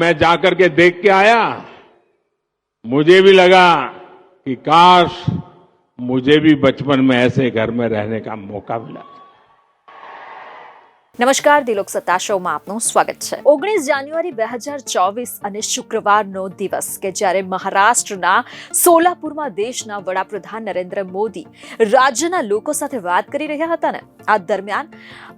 मैं जाकर के देख के आया मुझे भी लगा कि काश मुझे भी बचपन में ऐसे घर में रहने का मौका मिला નમસ્કાર, દિલોક સત્તા શોમાં આપનું સ્વાગત છે. ઓગણીસ જાન્યુઆરી બે હજાર ચોવીસ અને શુક્રવારનો દિવસ કે જ્યારે મહારાષ્ટ્રના સોલાપુરમાં દેશના વડાપ્રધાન નરેન્દ્ર મોદી રાજ્યના લોકો સાથે વાત કરી રહ્યા હતા ને, આ દરમિયાન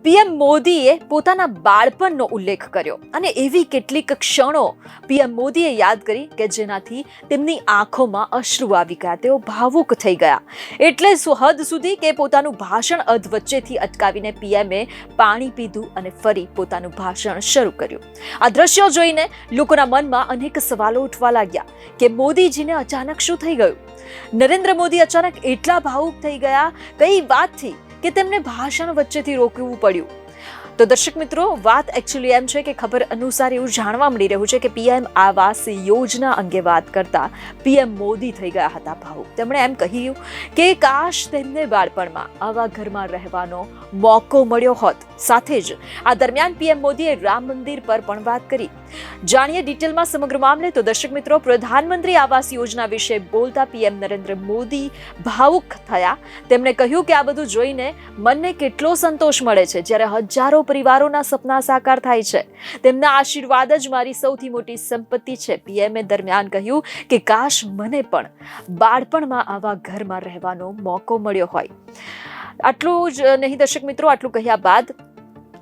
પીએમ મોદીએ પોતાના બાળપણનો ઉલ્લેખ કર્યો અને એવી કેટલીક ક્ષણો પીએમ મોદીએ યાદ કરી કે જેનાથી તેમની આંખોમાં અશ્રુ આવી ગયા, તેઓ ભાવુક થઈ ગયા. એટલે હદ સુધી કે પોતાનું ભાષણ અધ વચ્ચેથી અટકાવીને પીએમએ પાણી પીધું અને ફરી પોતાનું ભાષણ શરૂ કર્યું. આ દ્રશ્યો જોઈને લોકોના મનમાં અનેક સવાલો ઉઠવા લાગ્યા કે મોદીજીને અચાનક શું થઈ ગયું? નરેન્દ્ર મોદી અચાનક એટલા ભાવુક થઈ ગયા કઈ વાતથી કે તેમને ભાષણ વચ્ચેથી રોકવું પડ્યું? તો દર્શક મિત્રો, વાત એકચ્યુઅલી એમ છે કે ખબર અનુસાર એવું જાણવા મળી રહ્યું છે કે પીએમ આવાસ યોજના અંગે વાત કરતા પીએમ મોદી થઈ ગયા હતા ભાવુક. તેમણે એમ કહ્યું કે કાશ તેમને બાળપણમાં આવા ઘરમાં રહેવાનો મોકો મળ્યો હોત. સાથે જ આ દરમિયાન પીએમ મોદીએ રામ મંદિર પર પણ વાત કરી. જાણીએ ડિટેલમાં સમગ્ર મામલે તો દર્શક મિત્રો, પ્રધાનમંત્રી આવાસ યોજના વિશે બોલતા પીએમ નરેન્દ્ર મોદી ભાવુક થયા. તેમણે કહ્યું કે આ બધું જોઈને મનને કેટલો સંતોષ મળે છે, જ્યારે હજારો પરિવારોના સપના સાકાર થાય છે. તેમના આશીર્વાદ જ મારી સૌથી મોટી સંપત્તિ છે. પીએમએ દરમિયાન કહ્યું કે, કાશ મને પણ બાળપણમાં આવા ઘરમાં રહેવાનો મોકો મળ્યો હોય. આટલું જ નહીં દર્શક મિત્રો, આટલું કહ્યા બાદ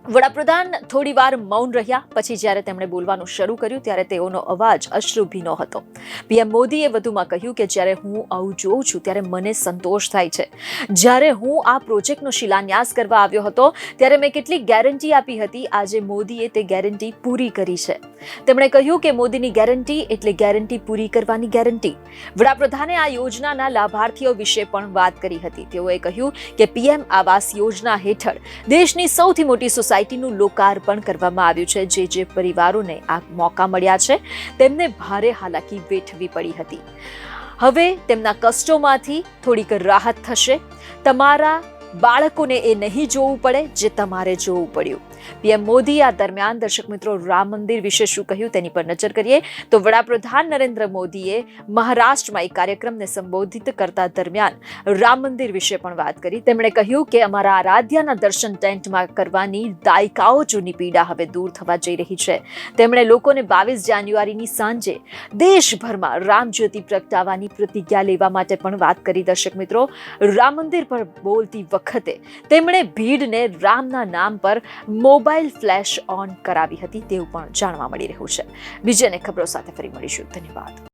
વડાપ્રધાન થોડી વાર મૌન રહ્યા. પછી જ્યારે તેમણે બોલવાનું શરૂ કર્યું, ત્યારે તેઓનો અવાજ અશ્રુભીનો હતો. પીએમ મોદીએ વધુમાં કહ્યું કે, જ્યારે હું આવું જોઉં છું, ત્યારે મને સંતોષ થાય છે. જ્યારે હું આ પ્રોજેક્ટનો શિલાન્યાસ કરવા આવ્યો હતો, ત્યારે મેં કેટલીક ગેરંટી આપી હતી. આજે મોદીએ તે ગેરંટી પૂરી કરી છે. તેમણે કહ્યું કે, મોદીની ગેરંટી એટલે ગેરંટી પૂરી કરવાની ગેરંટી. વડાપ્રધાને આ યોજનાના લાભાર્થીઓ વિશે પણ વાત કરી હતી. તેઓએ કહ્યું કે, પીએમ આવાસ યોજના હેઠળ દેશની સૌથી મોટી સોસાયટીનું લોકાર્પણ કરવામાં આવ્યું છે, જે જે પરિવારોને આ મોકા મળ્યા છે, તેમને ભારે હાલાકી વેઠવી પડી હતી. હવે તેમના કષ્ટોમાંથી થોડીક રાહત થશે. તમારા બાળકોને એ નહીં જોવું પડે જે તમારે જોવું પડ્યું. પીએમ મોદી આ દરમિયાન દર્શક મિત્રો રામ મંદિર વિશે શું કહ્યું તેની પર નજર કરીએ. તો વડાપ્રધાન નરેન્દ્ર મોદીએ મહારાષ્ટ્રમાં એક કાર્યક્રમને સંબોધિત કરતા દરમિયાન રામ મંદિર વિશે પણ વાત કરી. તેમણે કહ્યું કે અમારા આરાધ્યાના દર્શન ટેન્ટમાં કરવાની દાયકાઓ જૂની પીડા હવે દૂર થવા જઈ રહી છે. તેમણે લોકોને બાવીસ જાન્યુઆરીની સાંજે દેશભરમાં રામ જ્યોતિ પ્રગટાવવાની પ્રતિજ્ઞા લેવા માટે પણ વાત કરી. દર્શક મિત્રો, રામ મંદિર પર બોલતી વખતે તેમણે ભીડને રામના નામ પર મોબાઈલ ફ્લેશ ઓન કરાવી હતી તેવું પણ જાણવા મળી રહ્યું છે. બીજી અનેક ખબરો સાથે ફરી મળીશું. ધન્યવાદ.